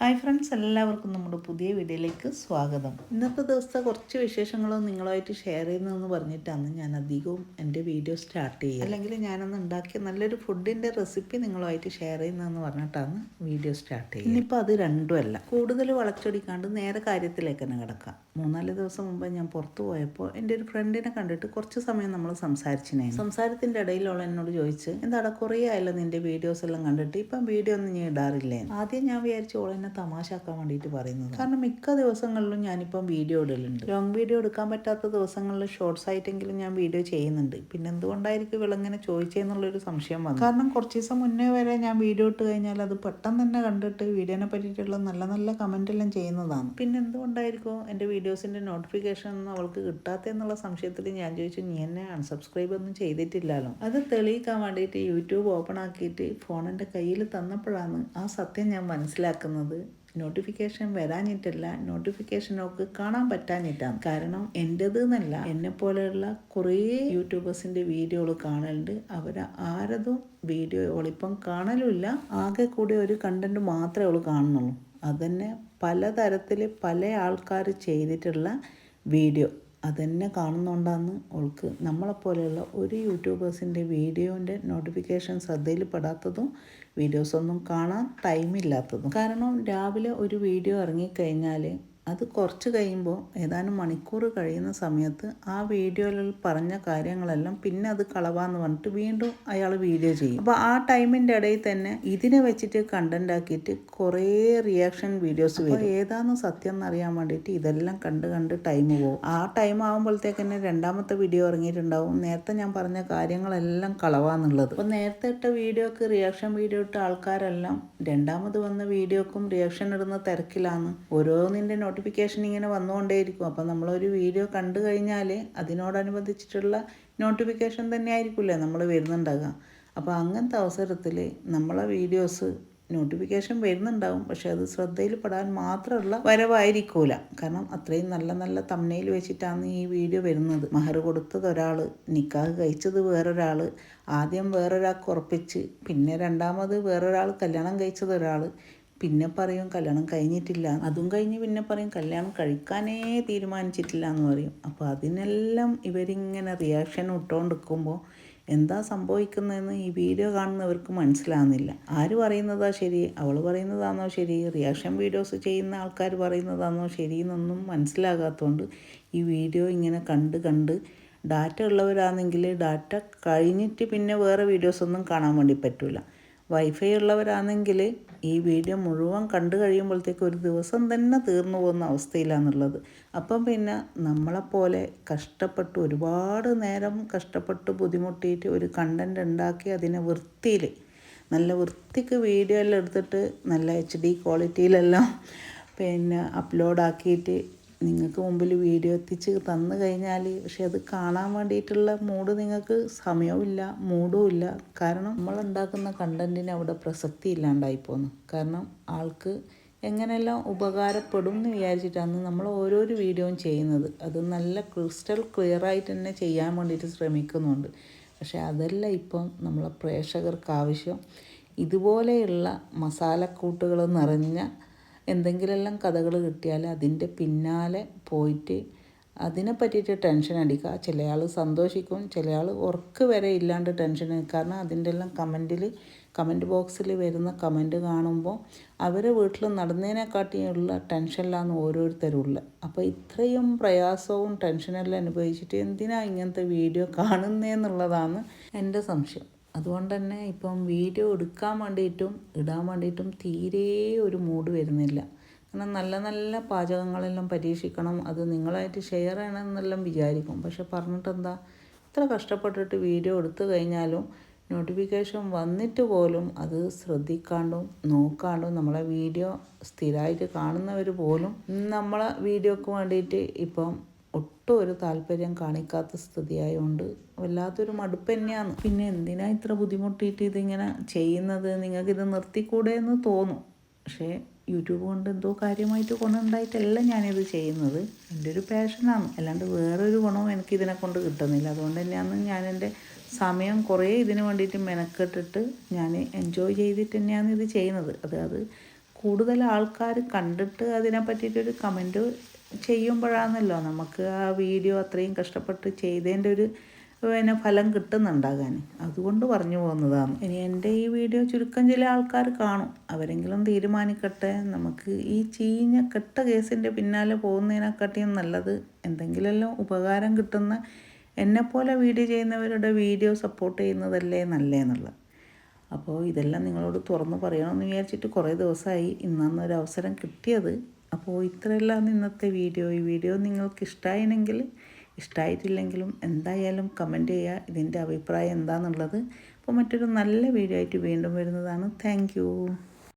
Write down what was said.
Hi friends എല്ലാവർക്കും നമ്മുടെ പുതിയ വീഡിയോയിലേക്ക് സ്വാഗതം. ഇന്നത്തെ ദിവസത്തെ കുറച്ച് വിശേഷങ്ങളും നിങ്ങളുമായിട്ട് ഷെയർ ചെയ്യുന്നതെന്ന് പറഞ്ഞിട്ടാണ് ഞാൻ അധികവും എന്റെ വീഡിയോ സ്റ്റാർട്ട് ചെയ്യുക. അല്ലെങ്കിൽ ഞാനൊന്ന് ഉണ്ടാക്കിയ നല്ലൊരു ഫുഡിന്റെ റെസിപ്പി നിങ്ങളുമായിട്ട് ഷെയർ ചെയ്യുന്നതെന്ന് പറഞ്ഞിട്ടാണ് വീഡിയോ സ്റ്റാർട്ട് ചെയ്യുക. ഇനിയിപ്പോൾ അത് രണ്ടുമല്ല. കൂടുതൽ വളച്ചൊടിക്കാണ്ട് നേരെ കാര്യത്തിലേക്ക് തന്നെ കിടക്കാം. മൂന്നാൽ ദിവസം മുമ്പ് ഞാൻ പുറത്തു പോയപ്പോൾ എന്റെ ഒരു ഫ്രണ്ടിനെ കണ്ടിട്ട് കുറച്ച് സമയം നമ്മൾ സംസാരിച്ചിനെ സംസാരത്തിന്റെ ഇടയിലുള്ള എന്നോട് ചോദിച്ച് എന്താടാ കുറേ ആയല്ലോ നിന്റെ വീഡിയോസ് എല്ലാം കണ്ടിട്ട് ഇപ്പം വീഡിയോ ഒന്നും ഞാൻ ഇടാറില്ലേ ആദ്യം ഞാൻ വിചാരിച്ചു ഓൾ തമാശാക്കാൻ വേണ്ടിയിട്ട് പറയുന്നത്. കാരണം മിക്ക ദിവസങ്ങളിലും ഞാനിപ്പം വീഡിയോ ഇടലുണ്ട്. ലോങ് വീഡിയോ എടുക്കാൻ പറ്റാത്ത ദിവസങ്ങളിൽ ഷോർട്സ് ആയിട്ടെങ്കിലും ഞാൻ വീഡിയോ ചെയ്യുന്നുണ്ട്. പിന്നെ എന്തുകൊണ്ടായിരിക്കും ഇവളെങ്ങനെ ചോദിച്ചെന്നുള്ളൊരു സംശയം വന്നു. കാരണം കുറച്ച് ദിവസം മുന്നേ വരെ ഞാൻ വീഡിയോ ഇട്ട് കഴിഞ്ഞാൽ അത് പെട്ടെന്ന് തന്നെ കണ്ടിട്ട് വീഡിയോനെ പറ്റിയിട്ടുള്ള നല്ല നല്ല കമന്റ് എല്ലാം ചെയ്യുന്നതാണ്. പിന്നെ എന്തുകൊണ്ടായിരിക്കും എന്റെ വീഡിയോസിന്റെ നോട്ടിഫിക്കേഷൻ ഒന്നും അവൾക്ക് കിട്ടാത്തെന്നുള്ള സംശയത്തിൽ ഞാൻ ചോദിച്ചു നീ എന്നെ അൺസബ്സ്ക്രൈബ് ഒന്നും ചെയ്തിട്ടില്ലല്ലോ? അത് തെളിയിക്കാൻ വേണ്ടിയിട്ട് യൂട്യൂബ് ഓപ്പൺ ആക്കിയിട്ട് ഫോൺ എന്റെ കയ്യിൽ തന്നപ്പോഴാണ് ആ സത്യം ഞാൻ മനസ്സിലാക്കുന്നത്. നോട്ടിഫിക്കേഷൻ വരാഞ്ഞിട്ടല്ല നോട്ടിഫിക്കേഷനൊക്കെ കാണാൻ പറ്റാഞ്ഞിട്ടാണ്. കാരണം എന്റെത് എന്നല്ല എന്നെ പോലെയുള്ള കുറേ യൂട്യൂബേഴ്സിന്റെ വീഡിയോകൾ കാണലുണ്ട്. അവർ ആരതും വീഡിയോ ഇപ്പം കാണലുമില്ല ആകെ കൂടി ഒരു കണ്ടന്റ് മാത്രമേ അവൾ കാണുന്നുള്ളൂ. അതന്നെ പലതരത്തിൽ പല ആൾക്കാർ ചെയ്തിട്ടുള്ള വീഡിയോ അതന്നെ കാണുന്നുണ്ടെന്ന് ഓൾക്ക് നമ്മളെപ്പോലെയുള്ള ഒരു യൂട്യൂബേഴ്സിന്റെ വീഡിയോന്റെ നോട്ടിഫിക്കേഷൻ ശ്രദ്ധയിൽപ്പെടാത്തതും വീഡിയോസൊന്നും കാണാൻ ടൈമില്ലാത്തതും. കാരണം രാവിലെ ഒരു വീഡിയോ ഇറങ്ങിക്കഴിഞ്ഞാൽ അത് കുറച്ച് കഴിയുമ്പോൾ ഏതാനും മണിക്കൂർ കഴിയുന്ന സമയത്ത് ആ വീഡിയോയിൽ പറഞ്ഞ കാര്യങ്ങളെല്ലാം പിന്നെ അത് കളവാന്ന് പറഞ്ഞിട്ട് വീണ്ടും അയാൾ വീഡിയോ ചെയ്യും. അപ്പോൾ ആ ടൈമിന്റെ ഇടയിൽ തന്നെ ഇതിനെ വെച്ചിട്ട് കണ്ടന്റ് ആക്കിയിട്ട് കുറേ റിയാക്ഷൻ വീഡിയോസ് വരും. ഏതാന്ന് സത്യം എന്നറിയാൻ വേണ്ടിയിട്ട് ഇതെല്ലാം കണ്ട് കണ്ട് ടൈം പോകും ആ ടൈം ആകുമ്പോഴത്തേക്ക് തന്നെ രണ്ടാമത്തെ വീഡിയോ ഇറങ്ങിയിട്ടുണ്ടാവും. നേരത്തെ ഞാൻ പറഞ്ഞ കാര്യങ്ങളെല്ലാം കളവാന്നുള്ളത്. അപ്പോൾ നേരത്തെ ഇട്ട വീഡിയോക്ക് റിയാക്ഷൻ വീഡിയോ ഇട്ട ആൾക്കാരെല്ലാം രണ്ടാമത് വന്ന വീഡിയോക്കും റിയാക്ഷൻ ഇടുന്ന തിരക്കിലാണ്. ഓരോന്നിന്റെ നോട്ടിഫിക്കേഷൻ ഇങ്ങനെ വന്നുകൊണ്ടേയിരിക്കും. അപ്പോൾ നമ്മളൊരു വീഡിയോ കണ്ടു കഴിഞ്ഞാൽ അതിനോടനുബന്ധിച്ചിട്ടുള്ള നോട്ടിഫിക്കേഷൻ തന്നെ ആയിരിക്കില്ലേ നമ്മൾ വരുന്നുണ്ടാകുക അപ്പോൾ അങ്ങനത്തെ അവസരത്തിൽ നമ്മളെ വീഡിയോസ് നോട്ടിഫിക്കേഷൻ വരുന്നുണ്ടാവും. പക്ഷേ അത് ശ്രദ്ധയിൽ പെടാൻ മാത്രമുള്ള വരവായിരിക്കൂല. കാരണം അത്രയും നല്ല നല്ല തമ്മനയിൽ വെച്ചിട്ടാണ് ഈ വീഡിയോ വരുന്നത്. മഹർ കൊടുത്തത് ഒരാൾ നിക്കാഹ് കഴിച്ചത് വേറൊരാൾ ആദ്യം വേറൊരാൾക്ക് ഉറപ്പിച്ച് പിന്നെ രണ്ടാമത് വേറൊരാൾ കല്യാണം കഴിച്ചത് ഒരാൾ പിന്നെ പറയും കല്യാണം കഴിഞ്ഞിട്ടില്ല. അതും കഴിഞ്ഞ് പിന്നെ പറയും കല്യാണം കഴിക്കാനേ തീരുമാനിച്ചിട്ടില്ല എന്ന് പറയും. അപ്പോൾ അതിനെല്ലാം ഇവരിങ്ങനെ റിയാക്ഷൻ ഇട്ടുകൊണ്ടിരിക്കുമ്പോൾ എന്താ സംഭവിക്കുന്നതെന്ന് ഈ വീഡിയോ കാണുന്നവർക്ക് മനസ്സിലാകുന്നില്ല ആര് പറയുന്നതാ ശരി? അവൾ പറയുന്നതാണോ ശരി? റിയാക്ഷൻ വീഡിയോസ് ചെയ്യുന്ന ആൾക്കാർ പറയുന്നതാണോ ശരി എന്നൊന്നും മനസ്സിലാകാത്തതുകൊണ്ട് ഈ വീഡിയോ ഇങ്ങനെ കണ്ട് കണ്ട് ഡാറ്റ ഉള്ളവരാണെങ്കിൽ ഡാറ്റ കഴിഞ്ഞിട്ട് പിന്നെ വേറെ വീഡിയോസൊന്നും കാണാൻ വേണ്ടി പറ്റില്ല വൈഫൈ ഉള്ളവരാണെങ്കിൽ ഈ വീഡിയോ മുഴുവൻ കണ്ടു കഴിയുമ്പോഴത്തേക്ക് ഒരു ദിവസം തന്നെ തീർന്നു പോകുന്ന അവസ്ഥയിലാണുള്ളത്. അപ്പം പിന്നെ നമ്മളെപ്പോലെ കഷ്ടപ്പെട്ട് ഒരുപാട് നേരം കഷ്ടപ്പെട്ട് ബുദ്ധിമുട്ടിയിട്ട് ഒരു കണ്ടന്റ് ഉണ്ടാക്കി അതിനെ വൃത്തിയിൽ നല്ല വൃത്തിക്ക് വീഡിയോ എല്ലാം എടുത്തിട്ട് നല്ല എച്ച് ഡി ക്വാളിറ്റിയിലെല്ലാം പിന്നെ അപ്ലോഡ് ആക്കിയിട്ട് നിങ്ങൾക്ക് മുമ്പിൽ വീഡിയോ എത്തിച്ച് തന്നു കഴിഞ്ഞാൽ പക്ഷെ അത് കാണാൻ വേണ്ടിയിട്ടുള്ള മൂഡ് നിങ്ങൾക്ക് സമയവുമില്ല മൂഡും ഇല്ല. കാരണം നമ്മൾ ഉണ്ടാക്കുന്ന കണ്ടന്റിന് അവിടെ പ്രസക്തി ഇല്ലാണ്ടായി പോകുന്നു കാരണം ആൾക്ക് എങ്ങനെയെല്ലാം ഉപകാരപ്പെടും എന്ന് വിചാരിച്ചിട്ടാണ് നമ്മൾ ഓരോരോ വീഡിയോയും ചെയ്യുന്നത്. അത് നല്ല ക്രിസ്റ്റൽ ക്ലിയർ ആയിട്ട് തന്നെ ചെയ്യാൻ വേണ്ടിയിട്ട് ശ്രമിക്കുന്നുണ്ട്. പക്ഷേ അതല്ല ഇപ്പം നമ്മളെ പ്രേക്ഷകർക്ക് ആവശ്യം. ഇതുപോലെയുള്ള മസാലക്കൂട്ടുകൾ നിറഞ്ഞ എന്തെങ്കിലുമെല്ലാം കഥകൾ കിട്ടിയാൽ അതിന്റെ പിന്നാലെ പോയിട്ട് അതിനെ പറ്റിയിട്ട് ടെൻഷൻ അടിക്കുക. ചില ആൾ സന്തോഷിക്കും ചില ആൾ ഉറക്ക് വരെ ഇല്ലാണ്ട് ടെൻഷൻ കാരണം അതിന്റെ എല്ലാം കമന്റിൽ കമന്റ് ബോക്സിൽ വരുന്ന കമന്റ് കാണുമ്പോൾ അവരെ വീട്ടിൽ നടന്നതിനെക്കാട്ടിയുള്ള ടെൻഷനിലാണ് ഓരോരുത്തരുള്ളത് അപ്പോൾ ഇത്രയും പ്രയാസവും ടെൻഷനെല്ലാം അനുഭവിച്ചിട്ട് എന്തിനാണ് ഇങ്ങനത്തെ വീഡിയോ കാണുന്നതെന്നുള്ളതാണ് എന്റെ സംശയം. അതുകൊണ്ട് തന്നെ ഇപ്പം വീഡിയോ എടുക്കാൻ വേണ്ടിയിട്ടും ഇടാൻ വേണ്ടിയിട്ടും തീരെ ഒരു മൂഡ് വരുന്നില്ല. കാരണം നല്ല നല്ല പാചകങ്ങളെല്ലാം പരീക്ഷിക്കണം അത് നിങ്ങളായിട്ട് ഷെയർ ചെയ്യണമെന്നെല്ലാം വിചാരിക്കും. പക്ഷെ പറഞ്ഞിട്ടെന്താ ഇത്ര കഷ്ടപ്പെട്ടിട്ട് വീഡിയോ എടുത്തു കഴിഞ്ഞാലും നോട്ടിഫിക്കേഷൻ വന്നിട്ട് പോലും അത് ശ്രദ്ധിക്കാണ്ടും നോക്കാണ്ടും നമ്മളെ വീഡിയോ സ്ഥിരമായിട്ട് കാണുന്നവർ പോലും നമ്മളെ വീഡിയോക്ക് വേണ്ടിയിട്ട് ഇപ്പം ഒട്ടും ഒരു താല്പര്യം കാണിക്കാത്ത സ്ഥിതിയായതുകൊണ്ട് വല്ലാത്തൊരു മടുപ്പ് തന്നെയാണ്. പിന്നെ എന്തിനാ ഇത്ര ബുദ്ധിമുട്ടിയിട്ട് ഇതിങ്ങനെ ചെയ്യുന്നത്? നിങ്ങൾക്കിത് നിർത്തിക്കൂടെ എന്ന് തോന്നും. പക്ഷേ യൂട്യൂബ് കൊണ്ട് എന്തോ കാര്യമായിട്ട് ഗുണമുണ്ടായിട്ടല്ല ഞാനിത് ചെയ്യുന്നത്. എന്റെ ഒരു പാഷനാണ്. അല്ലാണ്ട് വേറൊരു ഗുണവും എനിക്ക് ഇതിനെ കൊണ്ട് കിട്ടുന്നില്ല. അതുകൊണ്ട് തന്നെയാണ് ഞാൻ എന്റെ സമയം കുറേ ഇതിന് വേണ്ടിയിട്ട് മെനക്കെട്ടിട്ട് ഞാൻ എൻജോയ് ചെയ്തിട്ട് തന്നെയാണ് ഇത് ചെയ്യുന്നത്. അത് അത് കൂടുതൽ ആൾക്കാർ കണ്ടിട്ട് അതിനെ പറ്റിയിട്ടൊരു കമന്റ് ചെയ്യുമ്പോഴാണല്ലോ നമുക്ക് ആ വീഡിയോ അത്രയും കഷ്ടപ്പെട്ട് ചെയ്തതിന്റെ ഒരു പിന്നെ ഫലം കിട്ടുന്നുണ്ടാകാൻ. അതുകൊണ്ട് പറഞ്ഞു പോകുന്നതാണ്. ഇനി എന്റെ ഈ വീഡിയോ ചുരുക്കം ചില ആൾക്കാർ കാണും. അവരെങ്കിലും തീരുമാനിക്കട്ടെ. നമുക്ക് ഈ ചീഞ്ഞ കെട്ട കേസിന്റെ പിന്നാലെ പോകുന്നതിനെക്കാട്ടിയും നല്ലത് എന്തെങ്കിലുമെല്ലാം ഉപകാരം കിട്ടുന്ന എന്നെപ്പോലെ വീഡിയോ ചെയ്യുന്നവരുടെ വീഡിയോ സപ്പോർട്ട് ചെയ്യുന്നതല്ലേ നല്ലതെന്നുള്ളത്. അപ്പോൾ ഇതെല്ലാം നിങ്ങളോട് തുറന്ന് പറയണമെന്ന് വിചാരിച്ചിട്ട് കുറേ ദിവസമായി ഇന്നാണ് ഒരു അവസരം കിട്ടിയത് അപ്പോൾ ഇത്രയെല്ലാം ഇന്നത്തെ വീഡിയോ. ഈ വീഡിയോ നിങ്ങൾക്ക് ഇഷ്ടമായിരുന്നെങ്കിൽ ഇഷ്ടമായിട്ടില്ലെങ്കിലും എന്തായാലും കമന്റ് ചെയ്യുക. ഇതിന്റെ അഭിപ്രായം എന്താണെന്നുള്ളത് അപ്പോൾ മറ്റൊരു നല്ല വീഡിയോ ആയിട്ട് വീണ്ടും വരുന്നതാണ്. താങ്ക്